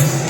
Yes.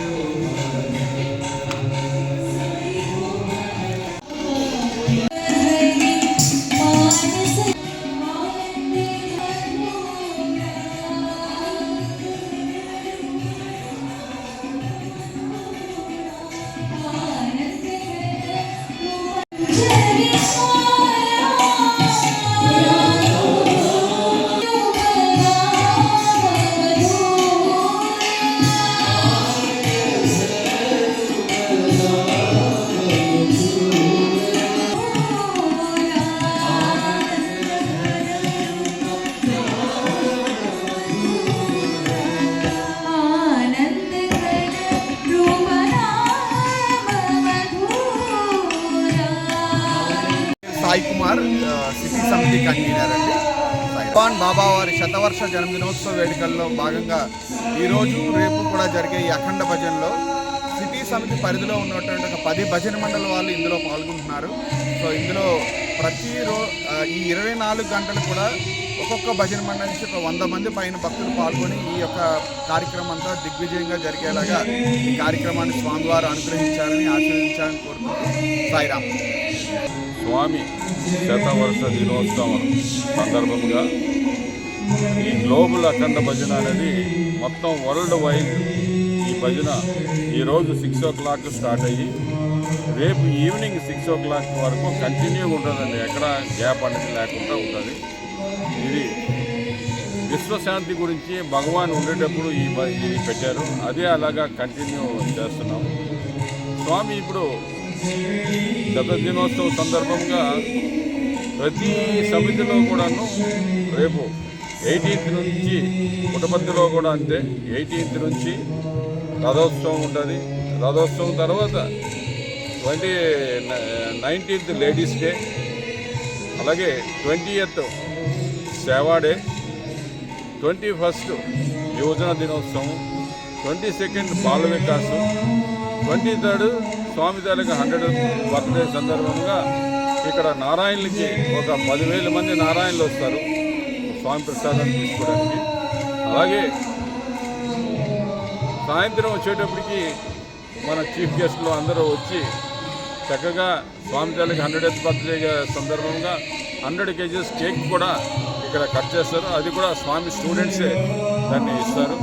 City సమితి convener అండి బాబా వారి శతవర్ష జన్మదినోత్సవ వేడుకల్లో భాగంగా ఈరోజు రేపు కూడా జరిగే ఈ అఖండ భజనలో సిటీ సమితి పరిధిలో ఉన్నటువంటి ఒక పది భజన మండలి వాళ్ళు ఇందులో పాల్గొంటున్నారు. సో ఇందులో ప్రతిరో ఆ, ఈ ఇరవై నాలుగు గంటలు కూడా ఒక్కొక్క భజన మండలి నుంచి ఒక వంద మంది పైన భక్తులు పాల్గొని ఈ యొక్క కార్యక్రమం అంతా దిగ్విజయంగా జరిగేలాగా ఈ కార్యక్రమాన్ని స్వామివారు అనుగ్రహించాలని ఆశీర్వదించాలని కోరుకుంటూ సాయిరామ్. స్వామి శతవర్ష దినోత్సవం సందర్భంగా ఈ గ్లోబల్ అఖండ భజన అనేది మొత్తం వరల్డ్ వైడ్ ఈ భజన ఈరోజు సిక్స్ ఓ క్లాక్ స్టార్ట్ అయ్యి రేపు ఈవినింగ్ సిక్స్ ఓ క్లాక్ వరకు కంటిన్యూ ఉంటుందండి. ఎక్కడ గ్యాప్ అనేది లేకుండా ఉంటుంది. ఇది విశ్వశాంతి గురించి భగవాన్ ఉండేటప్పుడు ఈ ఇది పెట్టారు. అదే అలాగా కంటిన్యూ చేస్తున్నాం. స్వామి ఇప్పుడు శత దినోత్సవం సందర్భంగా ప్రతి సమితిలో కూడాను రేపు ఎయిటీన్త్ నుంచి పుట్టపర్తిలో కూడా అంతే. ఎయిటీన్త్ నుంచి రథోత్సవం ఉంటుంది. రథోత్సవం తర్వాత ట్వంటీ నైన్టీన్త్ లేడీస్ డే అలాగే ట్వంటీ ఎయిత్ సేవా డే ట్వంటీ ఫస్ట్ యువజన దినోత్సవం ట్వంటీ సెకండ్ బాల వికాసం ట్వంటీ థర్డ్ స్వామి తాలూకా హండ్రెడ్ బర్త్డే సందర్భంగా ఇక్కడ నారాయణులకి ఒక పదివేల మంది నారాయణులు వస్తారు. స్వామి ప్రసాదం తీసుకోవడానికి. అలాగే సాయంత్రం వచ్చేటప్పటికి మన చీఫ్ గెస్ట్లు అందరూ వచ్చి చక్కగా స్వామి తల్లికి హండ్రెడ్ బర్త్డే సందర్భంగా హండ్రెడ్ కేజీస్ కేక్ కూడా ఇక్కడ కట్ చేస్తారు. అది కూడా స్వామి స్టూడెంట్సే దాన్ని ఇస్తారు.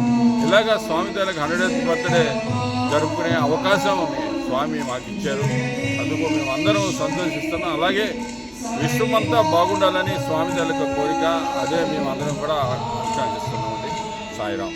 ఇలాగా స్వామి తాలకు హండ్రెడ్ బర్త్డే జరుపుకునే అవకాశం స్వామి మాకు ఇచ్చారు. అందుకు మేము అందరం సంతోషిస్తున్నాం. అలాగే విశ్వమంతా బాగుండాలని స్వామి తల్లికి కోరిక అదే మేమందరం కూడా ఆకాంక్షిస్తున్నామండి సాయిరాం